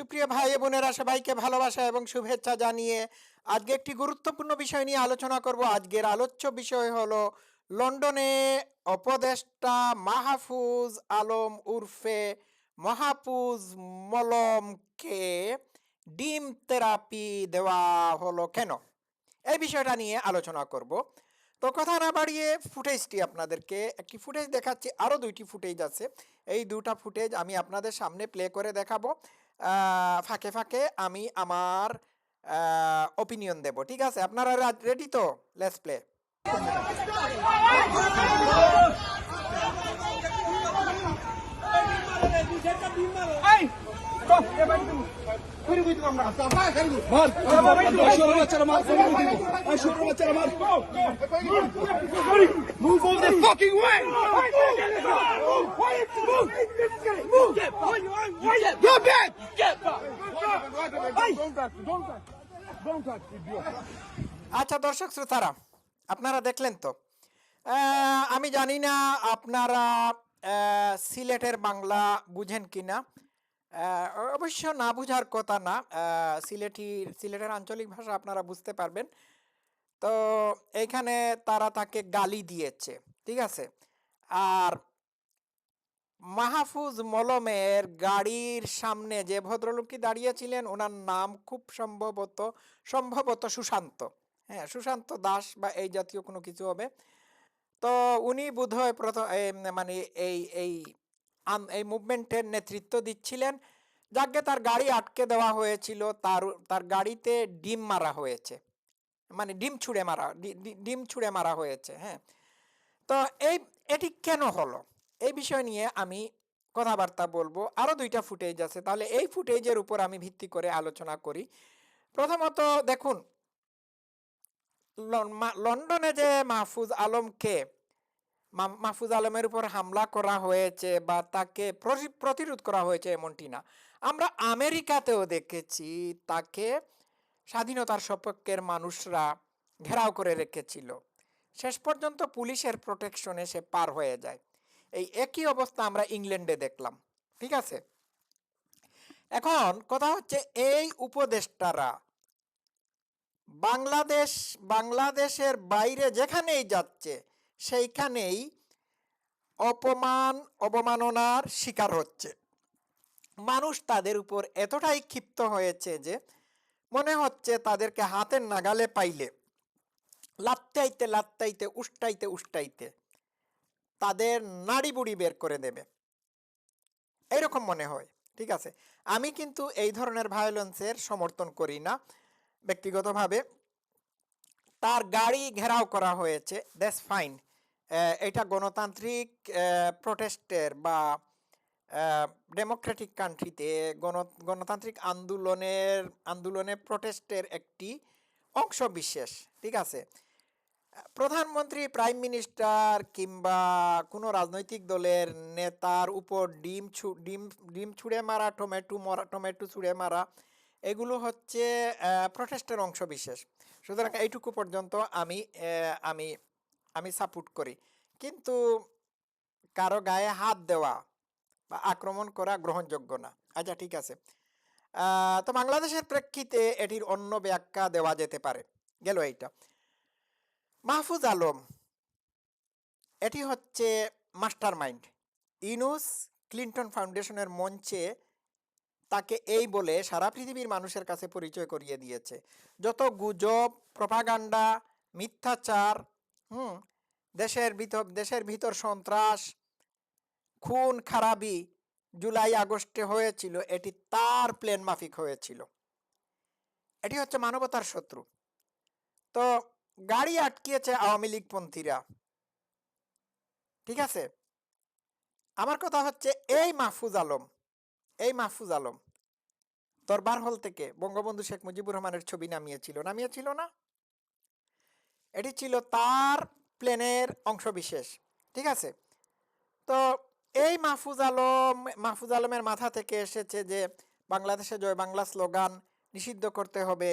সুপ্রিয় ভাই বোনেরা, সবাইকে ভালোবাসা এবং শুভেচ্ছা জানিয়ে আজকে একটি গুরুত্বপূর্ণ বিষয় নিয়ে আলোচনা করব। আজকের আলোচ্য বিষয় হলো লন্ডনে উপদেষ্টা মাহফুজ আলম উরফে মাহফুজ মলমকে ডিম থেরাপি দেওয়া হলো কেন? এই বিষয়টা নিয়ে আলোচনা করব। তো কথা না বাড়িয়ে ফুটেজটি আপনাদেরকে একটি ফুটেজ দেখাচ্ছি। আরও দুইটি ফুটেজ আছে। এই দুটা ফুটেজ আমি আপনাদের সামনে প্লে করে দেখাবো। ফাঁকে ফাঁকে আমি আমার অপিনিয়ন দেব ঠিক আছে? আপনারা রেডি তো? লেস প্লে এই! আচ্ছা দর্শক শ্রোতারা আপনারা দেখলেন তো। আমি জানি না আপনারা সিলেটের বাংলা বুঝেন কিনা। আহ, অবশ্য না বুঝার কথা না। সিলেটি সিলেটের আঞ্চলিক ভাষা আপনারা বুঝতে পারবেন। তো এইখানে তারা তাকে গালি দিয়েছে, ঠিক আছে? আর মাহফুজ মলমের গাড়ির সামনে যে ভদ্রলোকটি দাঁড়িয়েছিলেন, ওনার নাম খুব সম্ভবত সম্ভবত সুশান্ত। হ্যাঁ সুশান্ত দাস বা এই জাতীয় কোনো কিছু হবে। তো উনি বোধহয় প্রথম মানে এই এই এই মুভমেন্টের নেতৃত্ব দিচ্ছিলেন, যাকে তার গাড়ি আটকে দেওয়া হয়েছিল, তার তার গাড়িতে ডিম মারা হয়েছে। মানে ডিম ছুঁড়ে মারা ডিম ছুঁড়ে মারা হয়েছে হ্যাঁ। তো এই, এটি কেন হলো? এই বিষয় নিয়ে আমি কথাবার্তা বলব। আরও দুইটা ফুটেজ আছে। তাহলে এই ফুটেজের উপর আমি ভিত্তি করে আলোচনা করি। প্রথমত দেখুন লন্ডনে যে মাহফুজ আলমকে মাহফুজ আলমের উপর হামলা করা হয়েছে বা তাকে প্রতিরোধ করা হয়েছে এমনটি না। আমরা আমেরিকাতেও দেখেছি তাকে স্বাধীনতার সপক্ষের মানুষরা ঘেরাও করে রেখেছিল। শেষ পর্যন্ত পুলিশের প্রোটেকশনে সে পার হয়ে যায়। এই একই অবস্থা আমরা ইংল্যান্ডে দেখলাম। ঠিক আছে? এখন কথা হচ্ছে এই উপদেষ্টারা বাংলাদেশ, বাংলাদেশের বাইরে যেখানেই যাচ্ছে সেইখানেই অপমান, অবমাননার শিকার হচ্ছে। মানুষ তাদের উপর এতটাই ক্ষিপ্ত হয়েছে যে মনে হচ্ছে তাদেরকে হাতের নাগালে পাইলে লাত্তাইতে লাত্তাইতে উষ্টাইতে উষ্টাইতে তাদের নাড়ি বুড়ি বের করে দেবে। এইরকম মনে হয়, ঠিক আছে? আমি কিন্তু এই ধরনের ভায়োলেন্সের সমর্থন করি না। ব্যক্তিগতভাবে তার গাড়ি ঘেরাও করা হয়েছে দ্যাটস ফাইন এটা গণতান্ত্রিক প্রোটেস্টের বা ডেমোক্রেটিক কান্ট্রিতে গণ, গণতান্ত্রিক আন্দোলনের, আন্দোলনে প্রোটেস্টের একটি অংশ বিশেষ, ঠিক আছে? প্রধানমন্ত্রী প্রাইম মিনিস্টার কিংবা কোনো রাজনৈতিক দলের নেতার উপর ডিম ছু, ডিম ডিম ছুঁড়ে মারা, টমেটো মরা, টমেটো ছুঁড়ে মারা, এগুলো হচ্ছে প্রটেস্টের অংশ বিশেষ। সুতরাং এইটুকু পর্যন্ত আমি আমি আমি সাপোর্ট করি। কিন্তু কারও গায়ে হাত দেওয়া বা আক্রমণ করা গ্রহণযোগ্য না। আচ্ছা ঠিক আছে। তো বাংলাদেশের প্রেক্ষিতে এটির অন্য ব্যাখ্যা দেওয়া যেতে পারে। গেল এইটা। মাহফুজ আলম, এটি হচ্ছে মাস্টার মাইন্ড ইনুস ক্লিন্টন ফাউন্ডেশনের মঞ্চে তাকে এই বলে সারা পৃথিবীর মানুষের কাছে পরিচয় করিয়ে দিয়েছে। যত গুজব, প্রপাগান্ডা, মিথ্যাচার হুম, দেশের ভিতর দেশের ভিতর সন্ত্রাস খুন খারাপি জুলাই, আগস্টে হয়েছিল। এটি তার প্লেন মাফিক হয়েছিল। এটি হচ্ছে মানবতার শত্রু। তো গাড়ি আটকিয়েছে আওয়ামী লীগপন্থীরা। ঠিক আছে? আমার কথা হচ্ছে, এই মাহফুজ আলম, এই মাহফুজ আলম দরবার হল থেকে বঙ্গবন্ধু শেখ মুজিবুর রহমানের ছবি নামিয়েছিল। নামিয়েছিল না? এটি ছিল তার প্লেনের অংশবিশেষ, ঠিক আছে? তো এই মাহফুজ আলম, মাহফুজ আলমের মাথা থেকে এসেছে যে বাংলাদেশে জয় বাংলা স্লোগান নিষিদ্ধ করতে হবে।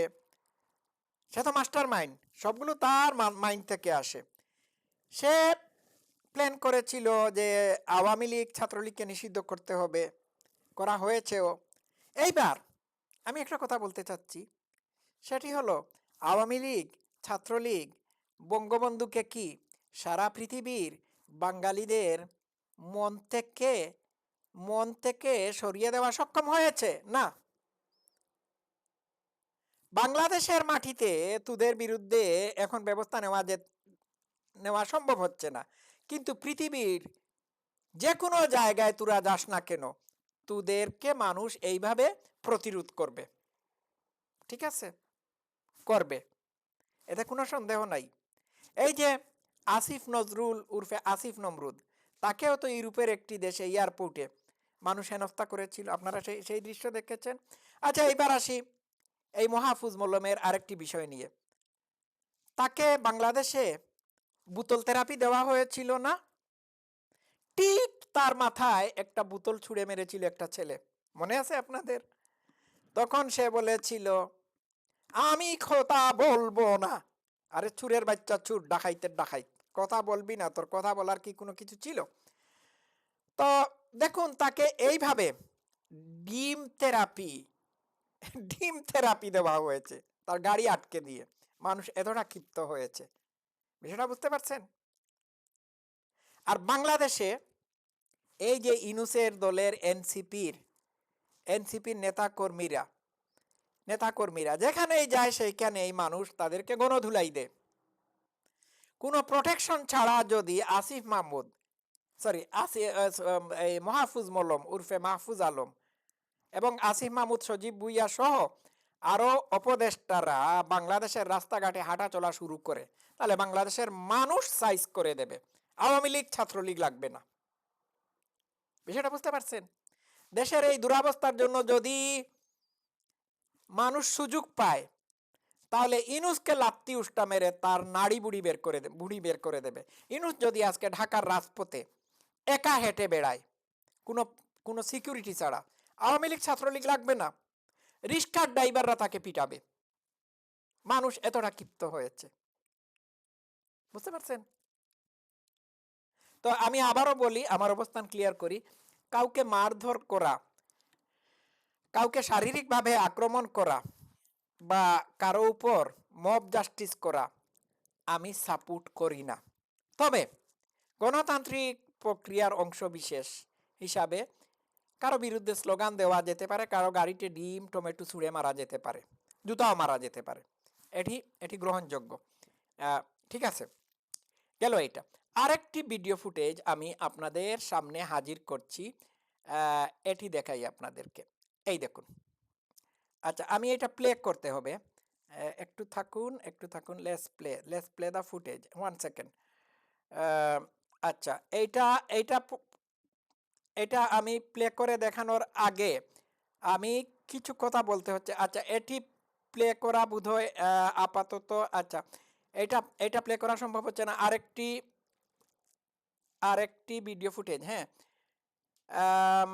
সে তো মাস্টার মাইন্ড সবগুলো তার মাইন্ড থেকে আসে। সে প্ল্যান করেছিল যে আওয়ামী লীগ ছাত্রলীগকে নিষিদ্ধ করতে হবে, করা হয়েছেও। এইবার আমি একটা কথা বলতে চাচ্ছি। সেটি হলো, আওয়ামী লীগ, ছাত্রলীগ বঙ্গবন্ধুকে কি সারা পৃথিবীর বাঙালিদের মন থেকে মন থেকে সরিয়ে দেওয়া সক্ষম হয়েছে? না। বাংলাদেশের মাটিতে তুদের বিরুদ্ধে এখন ব্যবস্থা নেওয়া যে, নেওয়া সম্ভব হচ্ছে না। কিন্তু পৃথিবীর যে কোনো জায়গায় তুরা যাস না কেন, তোদেরকে মানুষ এইভাবে প্রতিরোধ করবে। ঠিক আছে? করবে। এতে কোনো সন্দেহ নাই। এই যে আসিফ নজরুল উর্ফে আসিফ নমরুদ, তাকেও তো ইউরোপের একটি দেশে, এয়ারপোর্টে মানুষ হেনস্থা করেছিল। আপনারা সেই সেই দৃশ্য দেখেছেন? আচ্ছা এবার আসি এই মহাফুজ মল্লমের আরেকটি বিষয় নিয়ে। তাকে বাংলাদেশে বোতল থেরাপি দেওয়া হয়েছিল না? ঠিক তার মাথায় একটা বোতল ছুঁড়ে মেরেছিল একটা ছেলে। মনে আছে আপনাদের? তখন সে বলেছিল, আমি খোতা বলব না। আরে চুরের বাচ্চা, চুর, ডাকাইতের ডাকাইত কথা বলবি না, তোর কথা বলার কি কোনো কিছু ছিল? তো দেখুন, তাকে এইভাবে ডিম থেরাপি ডিম থেরাপি দেওয়া হয়েছে, তার গাড়ি আটকে দিয়ে। মানুষ এতটা ক্ষিপ্ত হয়েছে। বিষয়টা বুঝতে পারছেন? আর বাংলাদেশে এই যে ইনুসের দলের এনসিপির এনসিপির নেতা কর্মীরা নেতাকর্মীরা, যেখানেই যায় সেইখানে এই মানুষ তাদেরকে গণধুলাই দেয়। কোনো প্রোটেকশন ছাড়া যদি আসিফ মাহমুদ সরি আসি এই মাহফুজ মলম, উর্ফে মাহফুজ আলম এবং আসিফ মাহমুদ, সজীব ভুইয়া সহ আরও অপদেষ্টারা বাংলাদেশের রাস্তাঘাটে হাঁটা চলা শুরু করে, তাহলে বাংলাদেশের মানুষ সাইজ করে দেবে। আওয়ামী লীগ, ছাত্রলীগ লাগবে না। বিষয়টা বুঝতে পারছেন? দেশের এই দুরাবস্থার জন্য যদি মানুষ সুযোগ পায়, তাহলে ইনুসকে লাত্তি উষ্টা মেরে তার নাড়ি বুড়ি বের করে বুড়ি বের করে দেবে। ইনুস যদি আজকে ঢাকার রাজপথে একা হেঁটে বেড়ায়, কোনো কোনো সিকিউরিটি ছাড়া, আওয়ামী লীগ ছাত্রলীগ লাগবে না। রিক্সার ড্রাইভাররা তাকে পিটাবে। মানুষ এতটা ক্ষিপ্ত হয়েছে। বুঝতে পারছেন? তো আমি আবারও বলি, আমার অবস্থান ক্লিয়ার করি। কাউকে মারধর করা কাউকে শারীরিকভাবে আক্রমণ করা বা কারও উপর মব জাস্টিস করা, আমি সাপোর্ট করি না। তবে গণতান্ত্রিক প্রক্রিয়ার অংশ বিশেষ হিসাবে কারও বিরুদ্ধে স্লোগান দেওয়া যেতে পারে, কারও গাড়িতে ডিম, টমেটো ছুঁড়ে মারা যেতে পারে, জুতাও মারা যেতে পারে। এটি এটি গ্রহণযোগ্য। ঠিক আছে, গেল এটা আরেকটি ভিডিও ফুটেজ আমি আপনাদের সামনে হাজির করছি। এটি দেখাই আপনাদেরকে। এই দেখুন। আচ্ছা আমি এটা প্লে করতে হবে। একটু থাকুন একটু থাকুন let's play let's play the footage one second আচ্ছা এইটা এইটা এটা আমি প্লে করে দেখানোর আগে আমি কিছু কথা বলতে হচ্ছে। আচ্ছা এটি প্লে করা বোধহয় আপাতত আচ্ছা এটা এটা প্লে করা সম্ভব হচ্ছে না। আরেকটি আরেকটি ভিডিও ফুটেজ হ্যাঁ আম,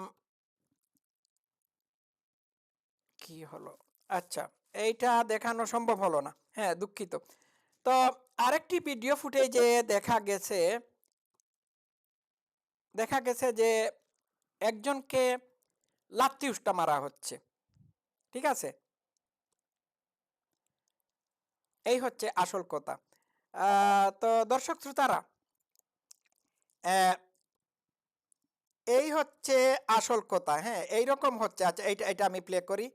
কি হলো? আচ্ছা এইটা দেখানো সম্ভব হলো না। হ্যাঁ দুঃখিত। তো আরেকটি ভিডিও ফুটেজে দেখা গেছে দেখা গেছে যে একজনকে লাত্তি উষ্টা মারা হচ্ছে। ঠিক আছে? এই হচ্ছে আসল কথা। তো দর্শক শ্রোতারা এই হচ্ছে আসল কথা। হ্যাঁ এইরকম হচ্ছে। আচ্ছা এইটা এটা আমি প্লে করি।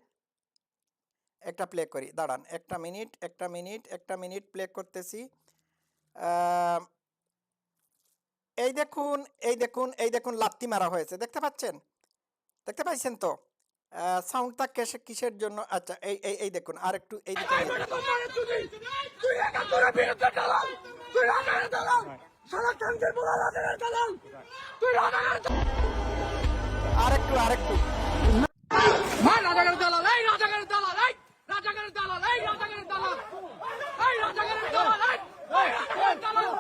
একটা প্লে করি। দাঁড়ান একটা মিনিট একটা মিনিট একটা মিনিট প্লে করতেছি। এই দেখুন এই দেখুন এই দেখুন লাত্তি মারা হয়েছে দেখতে পাচ্ছেন? দেখতে পাইছেন তো? সাউন্ডটা কিসের কিসের জন্য? আচ্ছা এই এই এই দেখুন আর একটু এই দিকে নিয়ে- দালাল, এই দালাল এই দালাল এই দালাল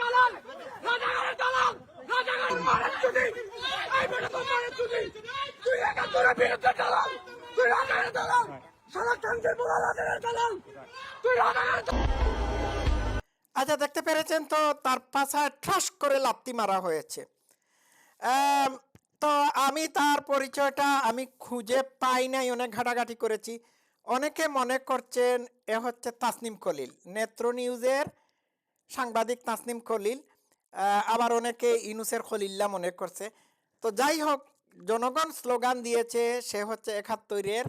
দালাল, এই দালাল দালাল চুদি, এই চুদি। তুই একাত্তরের বিরুদ্ধে দালাল, তুই দালাল, সারা দালাল, তুই আচ্ছা দেখতে পেরেছেন তো, তার পাশায় ঠাস করে লাত্তি মারা হয়েছে। তো আমি তার পরিচয়টা আমি খুঁজে পাই নাই, অনেক ঘাটাঘাটি করেছি। অনেকে মনে করছেন এ হচ্ছে তাসনিম খলিল। নেত্র নিউজের সাংবাদিক তাসনিম খলিল। আবার অনেকে ইনুসের খলিল্লা মনে করছে। তো যাই হোক, জনগণ স্লোগান দিয়েছে, সে হচ্ছে একাত্তরের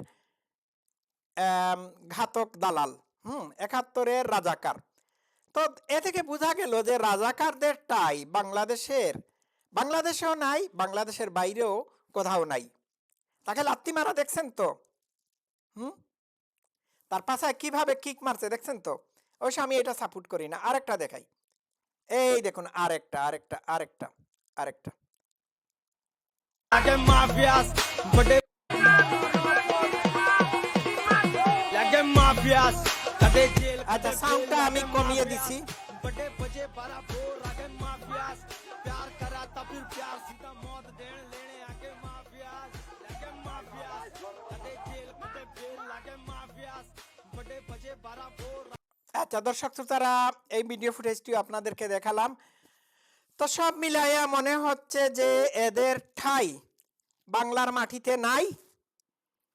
ঘাতক দালাল। হুম, একাত্তরের রাজাকার। তো এ থেকে বোঝা গেল যে রাজাকারদের টাই বাংলাদেশের বাংলাদেশেও নাই, বাংলাদেশের বাইরেও কোথাও নাই। তাকে লাত্তি মারা, দেখছেন তো? হুম? তার পাশায় কীভাবে কিক মারছে, দেখছেন তো? অবশ্য আমি এটা সাপোর্ট করি না। আরেকটা দেখাই। এই দেখুন, আরেকটা আরেকটা আরেকটা আরেকটা। আচ্ছা সাউন্ডটা আমি কমিয়ে দিছি। बड़े बजे बारह फोर आगे माफियास प्यार करा था फिर प्यार सीधा मौत देने लेने आगे माफियास लागे माफियास कदे जेल कदे बेल लागे माफियास बड़े बजे बारह फोर আচ্ছা দর্শক শ্রোতারা এই ভিডিও ফুটেজটি আপনাদেরকে দেখালাম তো সব মিলাইয়া মনে হচ্ছে যে এদের ঠাই বাংলার মাটিতে নাই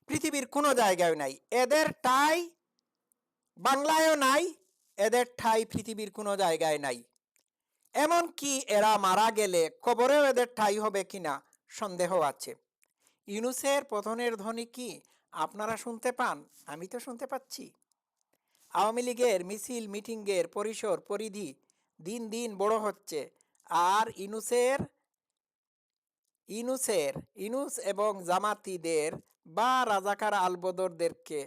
পৃথিবীর কোনো জায়গায় নাই এদের ঠাই বাংলায়ও নাই এদের ঠাই পৃথিবীর কোনো জায়গায় নাই এমন কি এরা মারা গেলে কবরেও এদের ঠাই হবে কিনা সন্দেহ আছে। ইউনুসের পতনের ধ্বনি কি আপনারা শুনতে পান? আমি তো শুনতে পাচ্ছি। আওয়ামী লীগের মিছিল, মিটিংয়ের পরিসর, পরিধি দিন দিন বড় হচ্ছে। আর ইনুসের ইনুসের ইনুস এবং জামাতিদের বা রাজাকার আলবদরদেরকে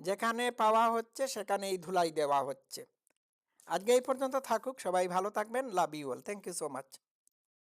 যেখানে পাওয়া হচ্ছে সেখানেই ধুলাই দেওয়া হচ্ছে। আজকে এই পর্যন্ত থাকুক সবাই ভালো থাকবেন love you all thank you so much